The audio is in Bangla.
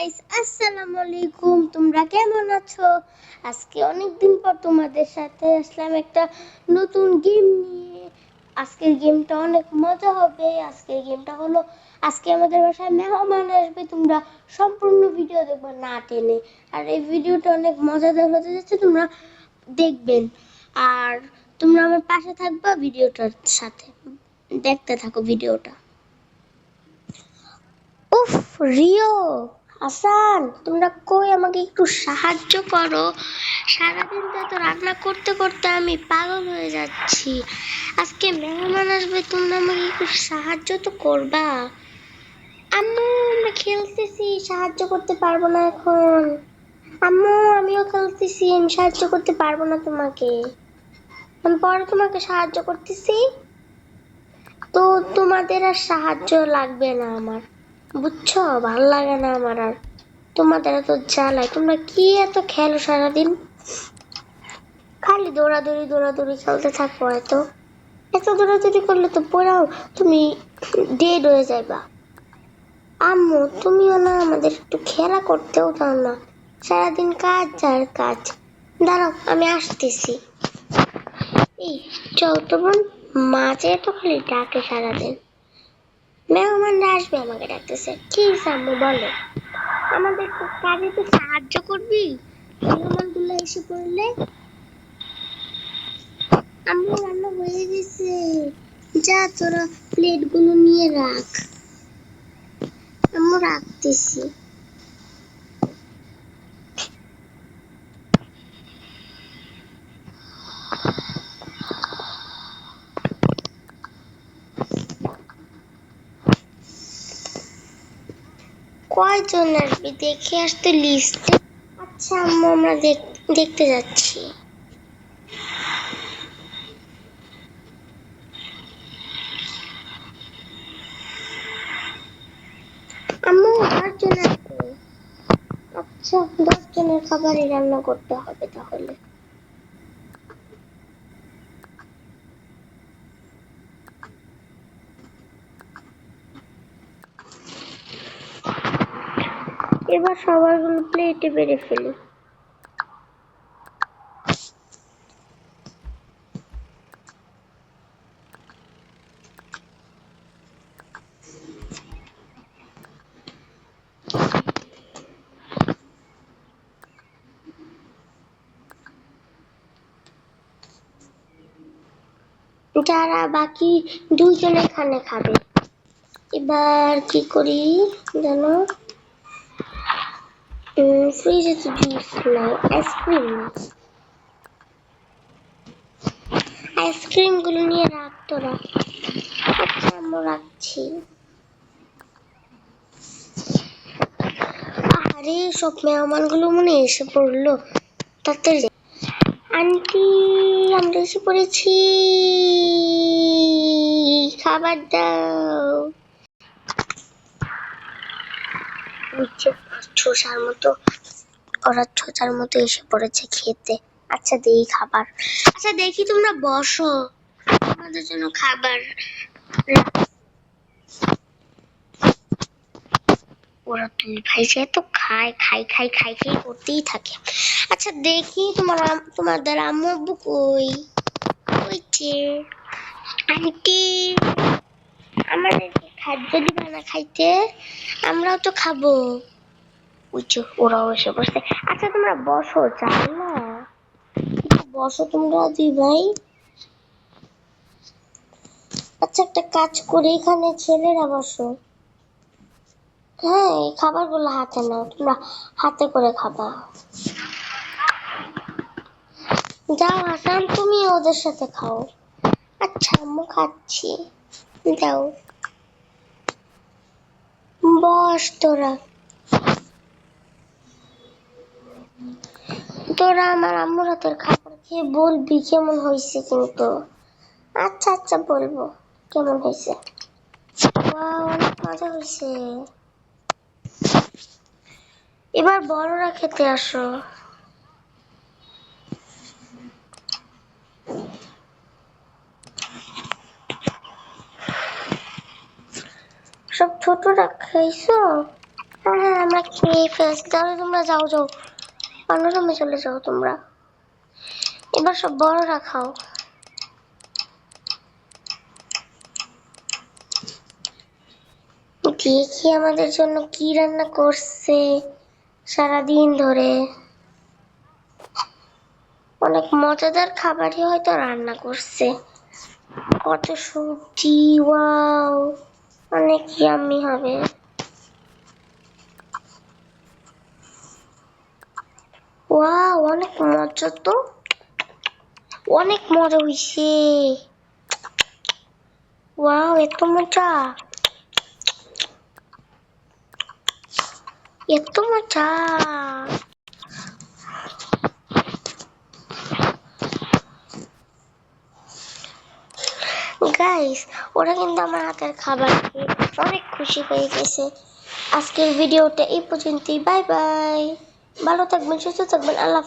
গাইস আসসালামু আলাইকুম তোমরা কেমন আছো? আজকে অনেক দিন পর তোমাদের সাথে আসলাম একটা নতুন গেম নিয়ে। আজকের গেমটা অনেক মজা হবে। আজকের গেমটা হলো, আজকে আমাদের বাসায় মেহমান আসবে। তোমরা সম্পূর্ণ ভিডিও দেখবে না টেনে। আর এই ভিডিওটা অনেক মজাদার হতে যাচ্ছে, তোমরা দেখবেন। আর তোমরা আমার পাশে থাকবা ভিডিওটার সাথে। দেখতে থাকো ভিডিওটা উফ, রিও! হাসান তোমরা কই আমাকে একটু সাহায্য করো? সারাদিন তো এত রান্না করতে করতে আমি পাগল হয়ে যাচ্ছি। আজকে মেহমান আসবে, তোমরা আমাকে একটু সাহায্য তো করবা। আম্মু, আমরা খেলতেছি, সাহায্য করতে পারব না এখন। আম্মু, আমিও খেলতেছি, আমি সাহায্য করতে পারব না তোমাকে। আমি পরে তোমাকে সাহায্য করতেছি। তো তোমাদের আর সাহায্য লাগবে না আমার। বুঝছ? ভালো লাগে না আমার আর। তোমাদের এত জ্বালায়, তোমরা কি এত খেলো সারাদিন? খালি দৌড়াদৌড়ি দৌড়াদৌড়ি খেলতে থাকো এত। এত দৌড়াদৌড়ি করলে তো পড়াও, তুমি ডেড হয়ে যাইবা। আম্মু, তুমিও না আমাদের একটু খেলা করতেও দাও না। সারাদিন কাজ আর কাজ। দাঁড়াও, আমি আসতেছি। এই, চল তো বোন, মাঝে তো খালি ডাকে সারাদিন। মেহমানরা আসবে আমাকে ডাকতেছে। কি আম্মু, বলো। আমাদের কাজে তো সাহায্য করবি? মেহমানগুলো এসে পড়লে? আম্মু, রান্না হয়ে গেছে। যা, তোরা প্লেটগুলো নিয়ে রাখ। আম্মু, রাখতেছি। কয়জন আসবে দেখে আসতে লিস্ট আচ্ছা আম্মু, আমরা দেখ- দেখতে যাচ্ছি। আম্মু দশজন আসবে আচ্ছা দশ জনের খাবারই রান্না করতে হবে তাহলে। এবার সবাইগুলো প্লেটে বেড়ে ফেলি। যারা বাকি দুইজন এখানে খাবে। এবার কি করি জানো ফ্রিজে তো জুস নাই আইসক্রিম আইসক্রিমগুলো নিয়ে রাখ তোরা। আচ্ছা রাখছি। আরে, সব মেহমানগুলো মনে এসে পড়ল। তাড়াতাড়ি আন্টি, আমরা এসে পড়েছি। খাবার দাও। ছোসার মতো ওরা ছোসার মতো এসে পড়েছে খেতে। আচ্ছা দেখি খাবার। আচ্ছা দেখি তোমরা বসো। আমাদের জন্য খাবার। ওরা দুই ভাই যে তো খায় খাই খাই খাই খাই করতেই থাকে। আচ্ছা দেখি তোমার তোমাদের আম্মু আব্বু কই? যে? আন্টি আমাদেরকে খাদ্য দিবে না খাইতে? আমরাও তো খাব। যে ওরাও এসে বসছে। আচ্ছা তোমরা বসো চাই না। বসো তোমরা দুই ভাই। আচ্ছা একটা কাজ করে, এখানে ছেলেরা বসো। হ্যাঁ এই খাবারগুলো হাতে নাও, তোমরা হাতে করে খাবা। যাও হাসান তুমি ওদের সাথে খাও। আচ্ছা আম্মু খাচ্ছি। দাও বস তোরা। তোরা আমার আম্মুর হাতের খাবার খেয়ে বলবি কেমন হয়েছে কিন্তু। আচ্ছা আচ্ছা বলব। কেমন হয়েছে? অনেক মজা হয়েছে। এবার বড়রা খেতে আসো। সব ছোটরা হ্যাঁ হ্যাঁ আমরা খেয়ে ফেলছি। তাহলে তোমরা যাও যাও। অন্য চলে যাও তোমরা। এবার সব বড়রা খাও। দেখি আমাদের জন্য কি রান্না করছে সারাদিন ধরে। অনেক মজাদার খাবারই হয়তো রান্না করছে। কত সবজি, ওয়াও, অনেক ইয়াম্মি হবে। ওয়াও অনেক মজা তো। অনেক মজা হইছে। ওয়াও এত মজা। এত মজা। গাইস ওরা কিন্তু আমার হাতের খাবার খেয়ে অনেক খুশি হয়ে গেছে। আজকের ভিডিওটা এই পর্যন্তই। Bye bye بلو تقبل شو تقبل الله